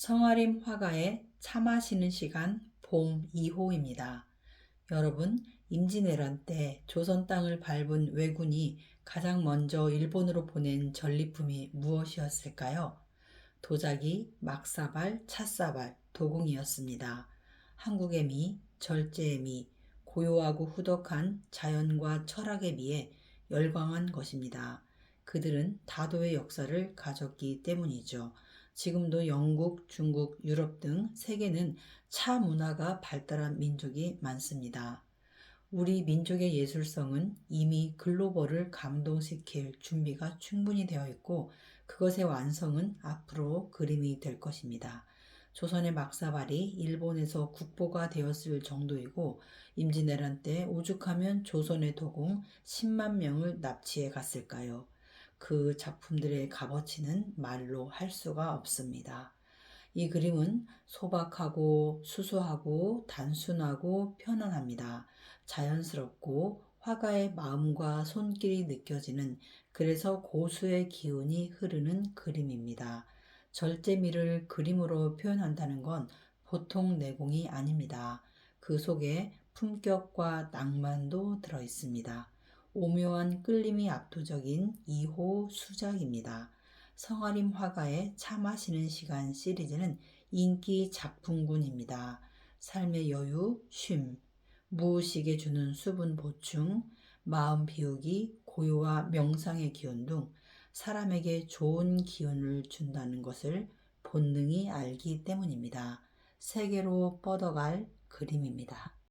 성아림 화가의 차 마시는 시간 봄 2호입니다. 여러분, 임진왜란 때 조선 땅을 밟은 왜군이 가장 먼저 일본으로 보낸 전리품이 무엇이었을까요? 도자기, 막사발, 찻사발, 도궁이었습니다. 한국의 미, 절제의 미, 고요하고 후덕한 자연과 철학에 비해 열광한 것입니다. 그들은 다도의 역사를 가졌기 때문이죠. 지금도 영국, 중국, 유럽 등 세계는 차 문화가 발달한 민족이 많습니다. 우리 민족의 예술성은 이미 글로벌을 감동시킬 준비가 충분히 되어 있고 그것의 완성은 앞으로 그림이 될 것입니다. 조선의 막사발이 일본에서 국보가 되었을 정도이고 임진왜란 때 오죽하면 조선의 도공 10만 명을 납치해 갔을까요? 그 작품들의 값어치는 말로 할 수가 없습니다. 이 그림은 소박하고 수수하고 단순하고 편안합니다. 자연스럽고 화가의 마음과 손길이 느껴지는 그래서 고수의 기운이 흐르는 그림입니다. 절제미를 그림으로 표현한다는 건 보통 내공이 아닙니다. 그 속에 품격과 낭만도 들어 있습니다. 오묘한 끌림이 압도적인 2호 수작입니다. 성아림 화가의 차 마시는 시간 시리즈는 인기 작품군입니다. 삶의 여유, 쉼, 무의식에 주는 수분 보충, 마음 비우기, 고요와 명상의 기운 등 사람에게 좋은 기운을 준다는 것을 본능이 알기 때문입니다. 세계로 뻗어갈 그림입니다.